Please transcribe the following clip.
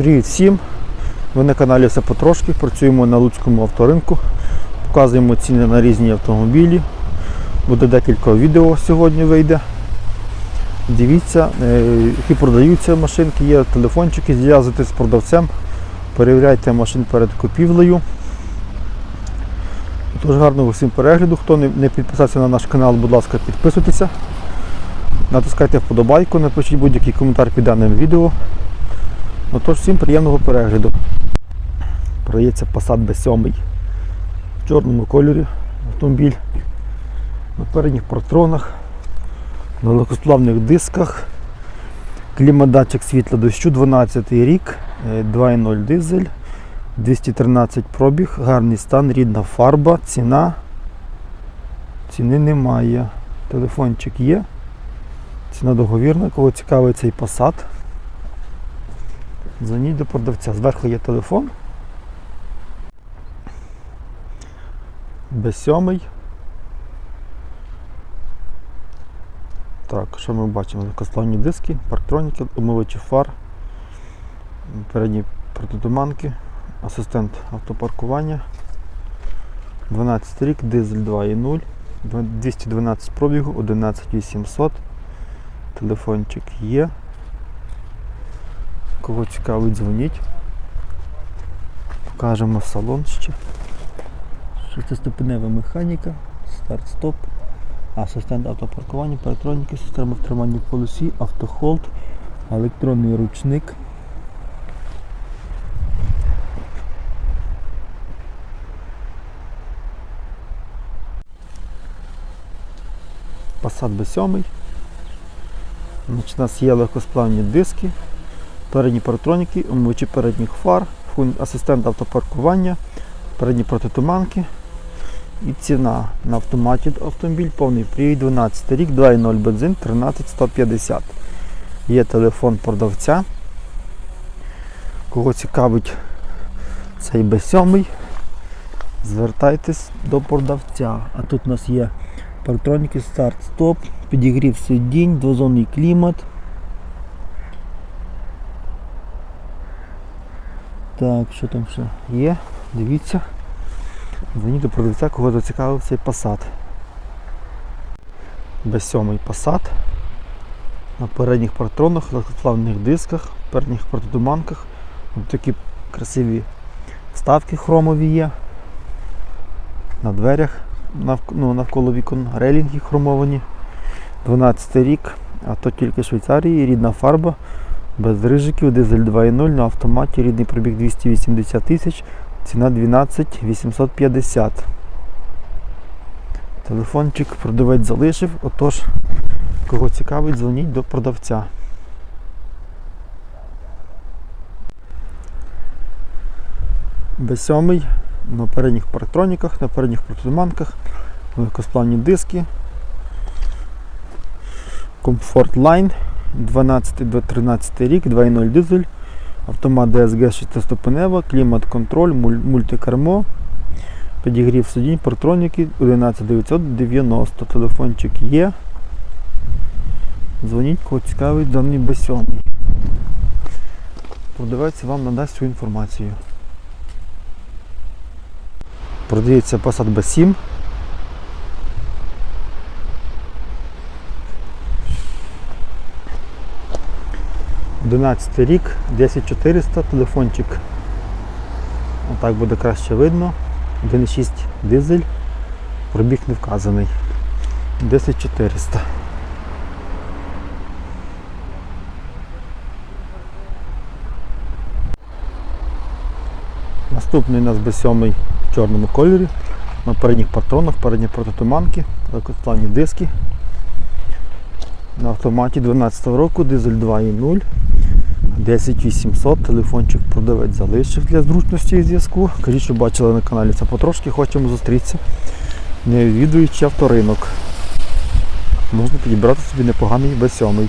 Привіт всім! Ви на каналі все потрошки. Працюємо на Луцькому авторинку. Показуємо ціни на різні автомобілі. Буде декілька відео сьогодні вийде. Дивіться, е, які продаються машинки, є телефончики, зв'язуйтесь з продавцем, перевіряйте машин перед купівлею. Тож гарного всім перегляду. Хто не не підписався на наш канал, будь ласка, підписуйтеся. Натискайте вподобайку, напишіть будь-який коментар під даним відео. Ну тож всім приємного перегляду. Продається Passat B7 в чорному кольорі автомобіль на передніх партронах, на легкосплавних дисках, клімадатчик світла дощу, 12 рік, е, 2.0 дизель, 213 пробіг, гарний стан, рідна фарба, ціна. Ціни немає. Телефончик є. Ціна договірна, кого цікавий цей Passat. Дзвоніть до продавця. Зверху є телефон. Б7. Так, що ми бачимо? Легкосплавні диски, парктроніки, умивачі фар, передні протитуманки, асистент автопаркування. 12 рік, дизель 2.0, 212 пробігу, 11800. Телефончик є. Кого цікавить, дзвоніть. Покажемо салон ще. Шестиступенева механіка, старт-стоп, асистент автопаркування, паратроніки, система втримання в полосі, автохолд, електронний ручник. Passat B7. Значить, у нас є легкосплавні диски, передні паратроніки, омивачі передніх фар, асистент автопаркування, передні протитуманки. І ціна на автоматі автомобіль, повний привід 12 рік, 2.0 бензин, 13150. Є телефон продавця. Кого цікавить цей B7, звертайтесь до продавця. А тут у нас є парктроніки, старт-стоп, підігрів сидінь, двозонний клімат. Так, що там ще є? Дивіться. Дзвоніть до продавця, кого зацікавив цей Passat. Без Passat. На передніх партронах, легкосплавних дисках, передніх протитуманках. Ось такі красиві вставки хромові є. На дверях ну, навколо вікон релінги хромовані. 12 рік, а то тільки Швейцарії, рідна фарба, без рижиків, дизель 2.0 на автоматі, рідний пробіг 280 тисяч, ціна 12 850. Телефончик продавець залишив, отож, кого цікавить, дзвоніть до продавця. Б7 на передніх парктроніках, на передніх протитуманках, легкосплавні диски, Comfort Line 12-13 рік, 2.0 дизель, автомат DSG 6 клімат контроль, муль- мультикермо, підігрів сидінь, партроніки 11990. Телефончик є. Дзвоніть, кого цікавить даний Б7. Продавець вам надасть всю інформацію. Продається Passat B7. Одинадцятий рік, 10400, телефончик. Отак буде краще видно. 1.6 дизель, пробіг не вказаний. 10400. Наступний у нас B7 в чорному кольорі. На передніх патронах, передні протитуманки, легкосплавні диски. На автоматі 12 року, дизель 2.0, 10800, телефончик продавець залишив для зручності і зв'язку. Кажіть, що бачили на каналі це потрошки, хочемо зустрітися, не відвідуючи авторинок. Можна підібрати собі непоганий B7.